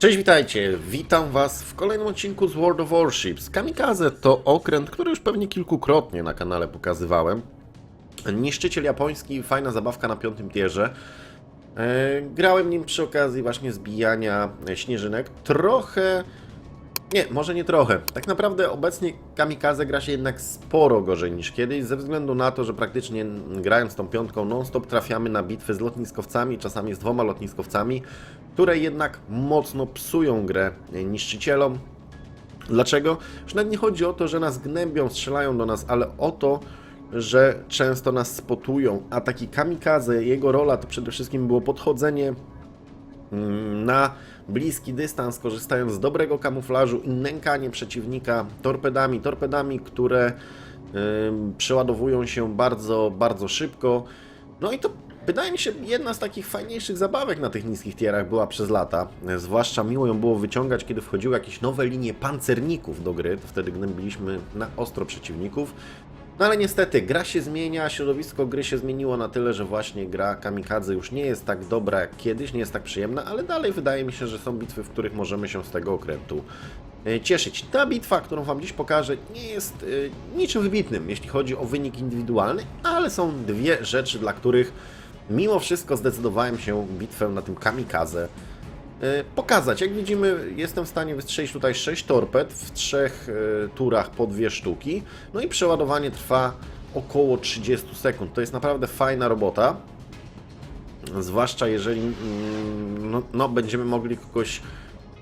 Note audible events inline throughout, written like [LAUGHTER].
Cześć, witajcie! Witam Was w kolejnym odcinku z World of Warships. Kamikaze to okręt, który już pewnie kilkukrotnie na kanale pokazywałem. Niszczyciel japoński, fajna zabawka na piątym tierze. E, Grałem nim przy okazji właśnie zbijania śnieżynek. Trochę... Nie, może nie trochę. Tak naprawdę obecnie Kamikaze gra się jednak sporo gorzej niż kiedyś, ze względu na to, że praktycznie grając tą piątką non-stop trafiamy na bitwy z lotniskowcami, czasami z dwoma lotniskowcami, które jednak mocno psują grę niszczycielom. Dlaczego? Już nawet nie chodzi o to, że nas gnębią, strzelają do nas, ale o to, że często nas spotują. A taki kamikaze, jego rola to przede wszystkim było podchodzenie mm, na bliski dystans, korzystając z dobrego kamuflażu i nękanie przeciwnika torpedami, torpedami, które ym, przeładowują się bardzo, bardzo szybko. No i to wydaje mi się jedna z takich fajniejszych zabawek na tych niskich tierach była przez lata. Zwłaszcza miło ją było wyciągać, kiedy wchodziły jakieś nowe linie pancerników do gry, wtedy gnębiliśmy na ostro przeciwników. No ale niestety, gra się zmienia, środowisko gry się zmieniło na tyle, że właśnie gra Kamikadze już nie jest tak dobra jak kiedyś, nie jest tak przyjemna, ale dalej wydaje mi się, że są bitwy, w których możemy się z tego okrętu e, cieszyć. Ta bitwa, którą Wam dziś pokażę, nie jest e, niczym wybitnym, jeśli chodzi o wynik indywidualny, ale są dwie rzeczy, dla których mimo wszystko zdecydowałem się bitwę na tym Kamikaze e, pokazać. Jak widzimy, jestem w stanie wystrzelić tutaj 6 torped w trzech e, turach po dwie sztuki. No i przeładowanie trwa około 30 sekund. To jest naprawdę fajna robota. Zwłaszcza jeżeli mm, no, no, będziemy mogli kogoś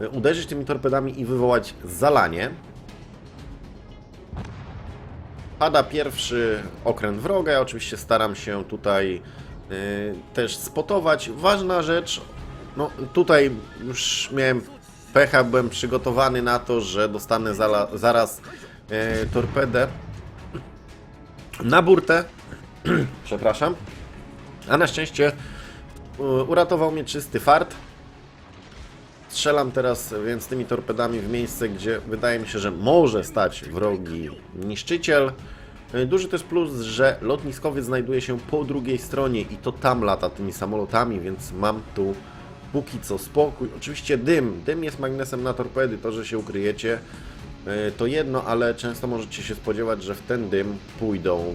e, uderzyć tymi torpedami i wywołać zalanie. Pada pierwszy okręt wroga. Ja oczywiście staram się tutaj y, też spotować. Ważna rzecz, no tutaj już miałem pecha, byłem przygotowany na to, że dostanę zaraz y, torpedę na burtę. [CLEARS THROAT] Przepraszam. A na szczęście y, uratował mnie czysty fart. Strzelam teraz więc tymi torpedami w miejsce, gdzie wydaje mi się, że może stać wrogi niszczyciel. E, Duży też plus, że lotniskowiec znajduje się po drugiej stronie i to tam lata tymi samolotami, więc mam tu póki co spokój. Oczywiście dym. Dym jest magnesem na torpedy. To, że się ukryjecie, e, to jedno, ale często możecie się spodziewać, że w ten dym pójdą,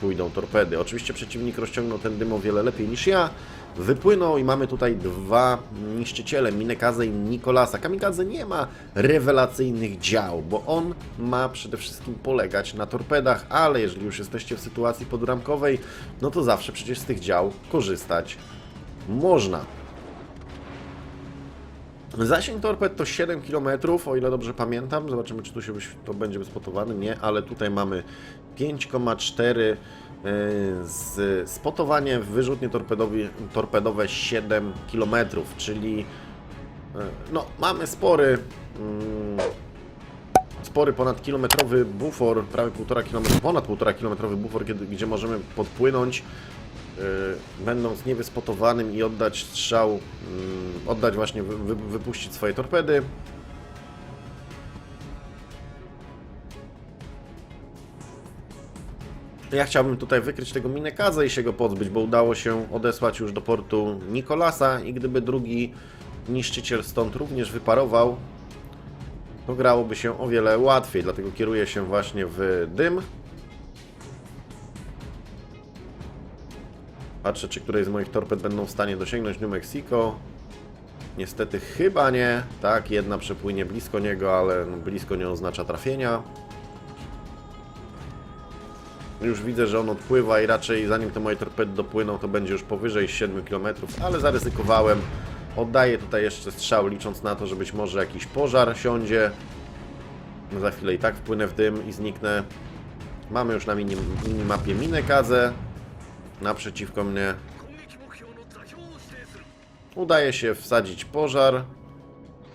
pójdą torpedy. Oczywiście przeciwnik rozciągnął ten dym o wiele lepiej niż ja. Wypłynął i mamy tutaj dwa niszczyciele, Minekaze i Nikolasa. Kamikaze nie ma rewelacyjnych dział, bo on ma przede wszystkim polegać na torpedach, ale jeżeli już jesteście w sytuacji podramkowej, no to zawsze przecież z tych dział korzystać można. Zasięg torped to 7 km, o ile dobrze pamiętam. Zobaczymy, czy tu się to będzie wyspotowany. Nie, ale tutaj mamy 5,4 yy, z spotowanie wyrzutnie torpedowe 7 km, czyli yy, no, mamy spory mm, spory ponad kilometrowy bufor, prawie 1,5 km, ponad 1,5 kilometrowy bufor, gdzie możemy podpłynąć będąc niewyspotowanym i oddać strzał, mm, oddać właśnie, wy, wypuścić swoje torpedy. Ja chciałbym tutaj wykryć tego Minekaza i się go pozbyć, bo udało się odesłać już do portu Nikolasa i gdyby drugi niszczyciel stąd również wyparował, to grałoby się o wiele łatwiej, dlatego kieruję się właśnie w dym. Patrzę, czy któreś z moich torped będą w stanie dosięgnąć New Mexico. Niestety chyba nie. Tak, jedna przepłynie blisko niego, ale no, blisko nie oznacza trafienia. Już widzę, że on odpływa i raczej zanim te moje torpedy dopłyną, to będzie już powyżej 7 km, ale zaryzykowałem. Oddaję tutaj jeszcze strzał, licząc na to, że być może jakiś pożar siądzie. Za chwilę i tak wpłynę w dym i zniknę. Mamy już na mini, minimapie Minekazę naprzeciwko mnie. Udaje się wsadzić pożar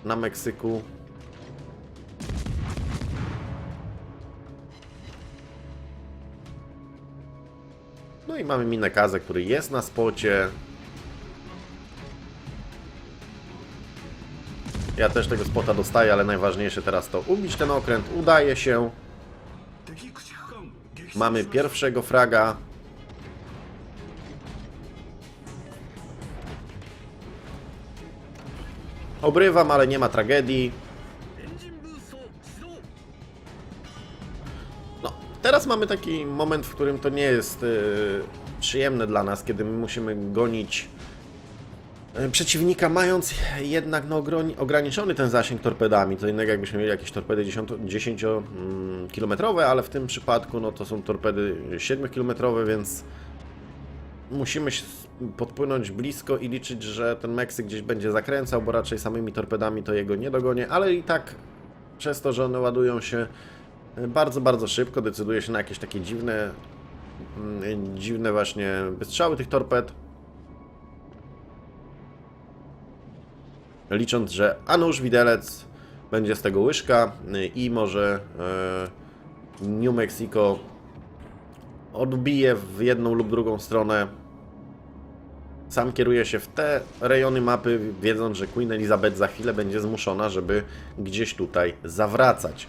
na Meksyku. No i mamy Minekazę, który jest na spocie. Ja też tego spota dostaję, ale najważniejsze teraz to ubić ten okręt. Udaje się. Mamy pierwszego fraga. Obrywam, ale nie ma tragedii. No, teraz mamy taki moment, w którym to nie jest y, przyjemne dla nas, kiedy my musimy gonić y, przeciwnika, mając jednak no, ograniczony ten zasięg torpedami. To innego jakbyśmy mieli jakieś torpedy 10-kilometrowe, ale w tym przypadku no, to są torpedy 7-kilometrowe, więc musimy się podpłynąć blisko i liczyć, że ten Meksyk gdzieś będzie zakręcał, bo raczej samymi torpedami to jego nie dogonię, ale i tak przez to, że one ładują się e, bardzo, bardzo szybko, decyduje się na jakieś takie dziwne, mm, dziwne właśnie wystrzały tych torped. Licząc, że a nuż widelec będzie z tego łyżka y, i może e, New Mexico odbije w jedną lub drugą stronę. Sam kieruje się w te rejony mapy, wiedząc, że Queen Elizabeth za chwilę będzie zmuszona, żeby gdzieś tutaj zawracać.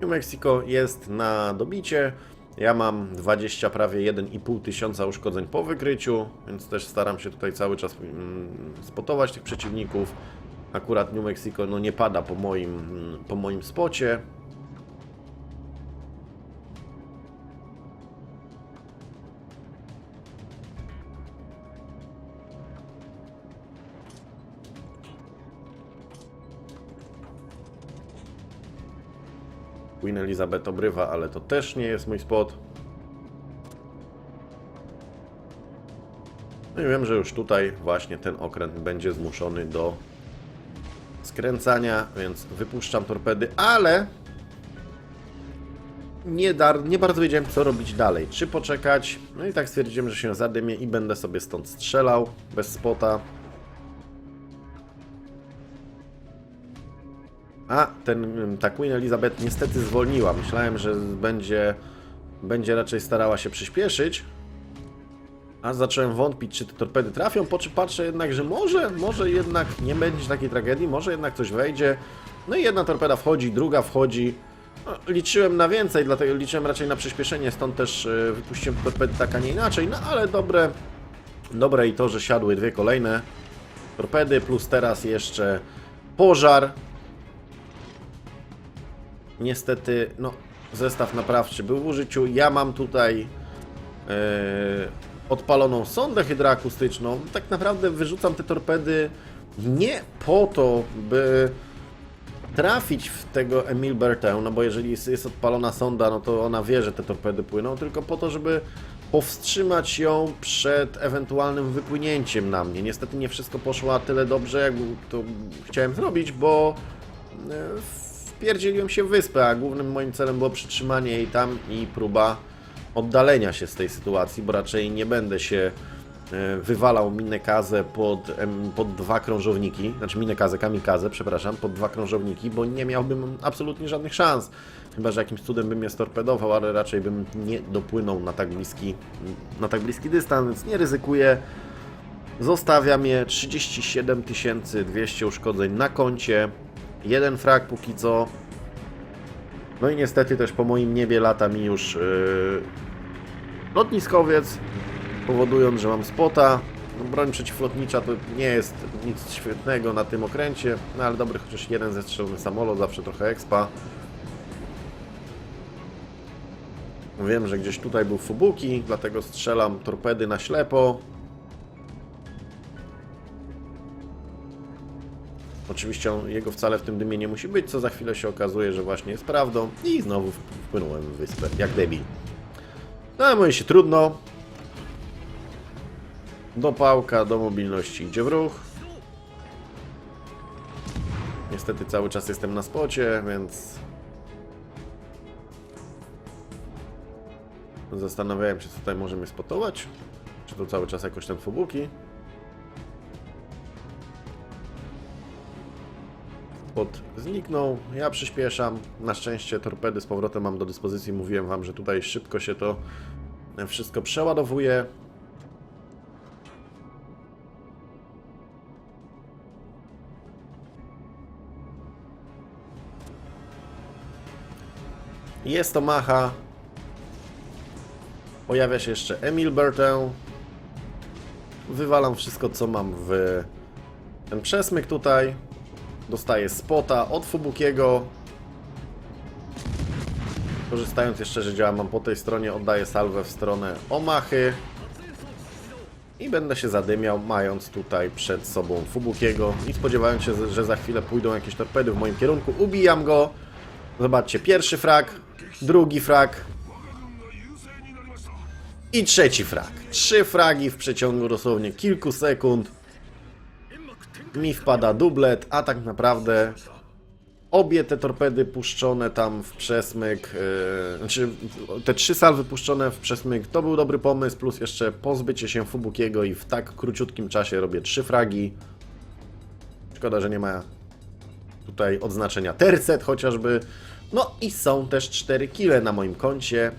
New Mexico jest na dobicie. Ja mam 20, prawie 1,5 tysiąca uszkodzeń po wykryciu, więc też staram się tutaj cały czas mm, spotować tych przeciwników. Akurat New Mexico no, nie pada po moim, po moim spocie. Queen Elizabeth obrywa, ale to też nie jest mój spot. No i wiem, że już tutaj właśnie ten okręt będzie zmuszony do skręcania, więc wypuszczam torpedy, ale nie, dar, nie bardzo wiedziałem, co robić dalej. Czy poczekać? No i tak stwierdziłem, że się zadymię i będę sobie stąd strzelał bez spota. A, ten, ta Queen Elizabeth niestety zwolniła. Myślałem, że będzie, będzie raczej starała się przyspieszyć. A zacząłem wątpić, czy te torpedy trafią, po czym patrzę jednak, że może, może jednak nie będzie takiej tragedii, może jednak coś wejdzie. No i jedna torpeda wchodzi, druga wchodzi. No, liczyłem na więcej, dlatego liczyłem raczej na przyspieszenie, stąd też e, wypuściłem torpedy tak, a nie inaczej. No ale dobre, dobre i to, że siadły dwie kolejne torpedy, plus teraz jeszcze pożar. Niestety, no, zestaw naprawczy był w użyciu. Ja mam tutaj e, odpaloną sondę hydroakustyczną. Tak naprawdę wyrzucam te torpedy nie po to, by trafić w tego Emil Bertę, no bo jeżeli jest, odpalona sonda, no to ona wie, że te torpedy płyną, tylko po to, żeby powstrzymać ją przed ewentualnym wypłynięciem na mnie. Niestety nie wszystko poszło tyle dobrze, jak to chciałem zrobić, bo e, wpierdzieliłem się w wyspę, a głównym moim celem było przytrzymanie jej tam i próba oddalenia się z tej sytuacji, bo raczej nie będę się e, wywalał minekazę pod, pod dwa krążowniki, znaczy minekazę, kamikazę, przepraszam, pod dwa krążowniki, bo nie miałbym absolutnie żadnych szans. Chyba, że jakimś cudem bym je storpedował, ale raczej bym nie dopłynął na tak bliski, na tak bliski dystans, nie ryzykuję. Zostawiam je 37 200 uszkodzeń na koncie. Jeden frag póki co. No i niestety też po moim niebie lata mi już yy, lotniskowiec, powodując, że mam spota. No, broń przeciwlotnicza to nie jest nic świetnego na tym okręcie, no ale dobry chociaż jeden zestrzelony samolot, zawsze trochę expa. Wiem, że gdzieś tutaj był Fubuki, dlatego strzelam torpedy na ślepo. Oczywiście jego wcale w tym dymie nie musi być, co za chwilę się okazuje, że właśnie jest prawdą. I znowu wpłynąłem w wyspę, jak debil. No mówi się trudno. Do pałka, do mobilności idzie w ruch. Niestety cały czas jestem na spocie, więc... Zastanawiałem się, co tutaj możemy spotować. Czy to cały czas jakoś ten Fubuki? Pod zniknął, ja przyspieszam. Na szczęście torpedy z powrotem mam do dyspozycji. Mówiłem wam, że tutaj szybko się to wszystko przeładowuje. Jest to macha. Pojawia się jeszcze Emil Bertę. Wywalam wszystko, co mam w ten przesmyk tutaj. Dostaję spota od Fubukiego. Korzystając jeszcze, że działam mam po tej stronie, oddaję salwę w stronę Omachy. I będę się zadymiał, mając tutaj przed sobą Fubukiego i spodziewając się, że za chwilę pójdą jakieś torpedy w moim kierunku. Ubijam go. Zobaczcie, pierwszy frag, drugi frag i trzeci frag. Trzy fragi w przeciągu dosłownie kilku sekund. Mi wpada dublet, a tak naprawdę obie te torpedy puszczone tam w przesmyk, yy, znaczy te trzy salwy puszczone w przesmyk to był dobry pomysł, plus jeszcze pozbycie się Fubukiego i w tak króciutkim czasie robię trzy fragi. Szkoda, że nie ma tutaj odznaczenia tercet chociażby. No i są też cztery kile na moim koncie,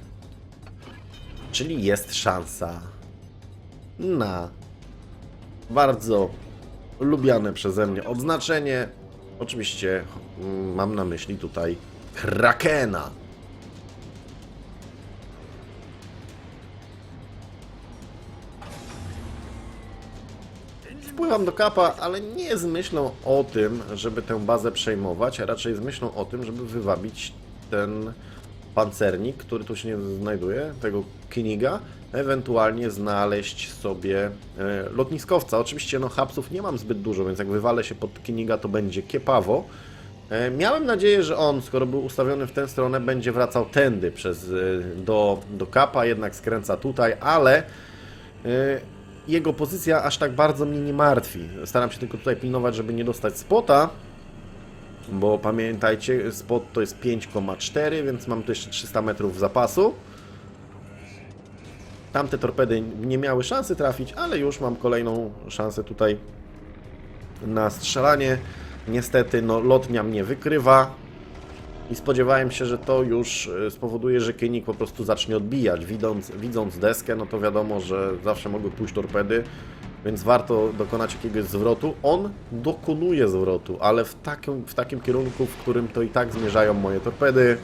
czyli jest szansa na bardzo lubiane przeze mnie odznaczenie. Oczywiście mm, mam na myśli tutaj Krakena. Wpływam do kapa, ale nie z myślą o tym, żeby tę bazę przejmować, a raczej z myślą o tym, żeby wywabić ten pancernik, który tu się znajduje, tego Kiniga, ewentualnie znaleźć sobie e, lotniskowca. Oczywiście no hapsów nie mam zbyt dużo, więc jak wywalę się pod Kiniga, to będzie kiepawo. E, miałem nadzieję, że on, skoro był ustawiony w tę stronę, będzie wracał tędy przez, e, do, do kapa, jednak skręca tutaj, ale jego pozycja aż tak bardzo mnie nie martwi. Staram się tylko tutaj pilnować, żeby nie dostać spota, bo pamiętajcie, spot to jest 5,4, więc mam tu jeszcze 300 metrów zapasu. Tamte torpedy nie miały szansy trafić, ale już mam kolejną szansę tutaj na strzelanie. Niestety, no, lotnia mnie wykrywa i spodziewałem się, że to już e, spowoduje, że Kynik po prostu zacznie odbijać. Widząc, widząc deskę, no to wiadomo, że zawsze mogły pójść torpedy, więc warto dokonać jakiegoś zwrotu. On dokonuje zwrotu, ale w takim, w takim kierunku, w którym to i tak zmierzają moje torpedy.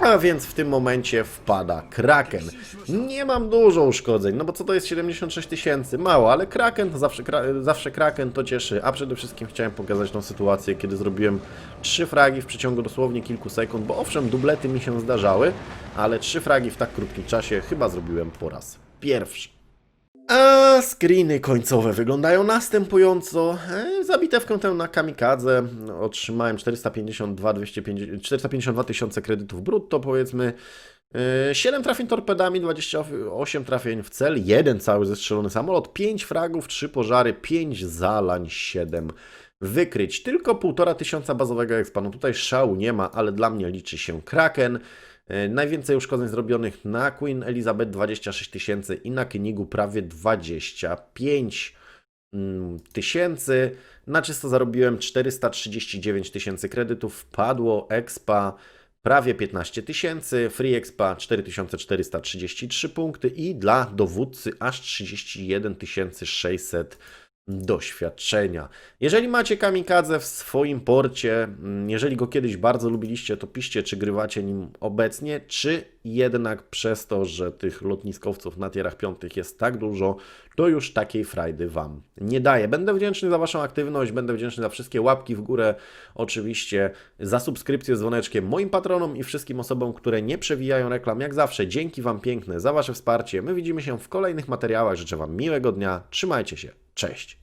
A więc w tym momencie wpada Kraken. Nie mam dużo uszkodzeń, no bo co to jest 76 tysięcy? Mało, ale Kraken, zawsze, zawsze Kraken to cieszy. A przede wszystkim chciałem pokazać tą sytuację, kiedy zrobiłem trzy fragi w przeciągu dosłownie kilku sekund, bo owszem, dublety mi się zdarzały, ale trzy fragi w tak krótkim czasie chyba zrobiłem po raz pierwszy. A screeny końcowe wyglądają następująco. E, Za bitewkę tę na kamikadze otrzymałem 452 250 452 tysiące kredytów brutto, powiedzmy. E, 7 trafień torpedami, 28 trafień w cel, jeden cały zestrzelony samolot, 5 fragów, 3 pożary, 5 zalań, 7 wykryć. Tylko 1,5 tysiąca bazowego ekspanu. Tutaj szału nie ma, ale dla mnie liczy się Kraken. E, Najwięcej uszkodzeń zrobionych na Queen Elizabeth 26 tysięcy i na Kynigu prawie 25 mm, tysięcy. Na czysto zarobiłem 439 tysięcy kredytów. Wpadło expa prawie 15 tysięcy, free expa 4433 punkty i dla dowódcy aż 31 600 doświadczenia. Jeżeli macie kamikadze w swoim porcie, mm, jeżeli go kiedyś bardzo lubiliście, to piszcie, czy grywacie nim obecnie, czy jednak przez to, że tych lotniskowców na tierach piątych jest tak dużo, to już takiej frajdy Wam nie daje. Będę wdzięczny za Waszą aktywność, będę wdzięczny za wszystkie łapki w górę, oczywiście za subskrypcję z dzwoneczkiem moim patronom i wszystkim osobom, które nie przewijają reklam. Jak zawsze, dzięki Wam piękne za Wasze wsparcie. My widzimy się w kolejnych materiałach. Życzę Wam miłego dnia. Trzymajcie się. Cześć.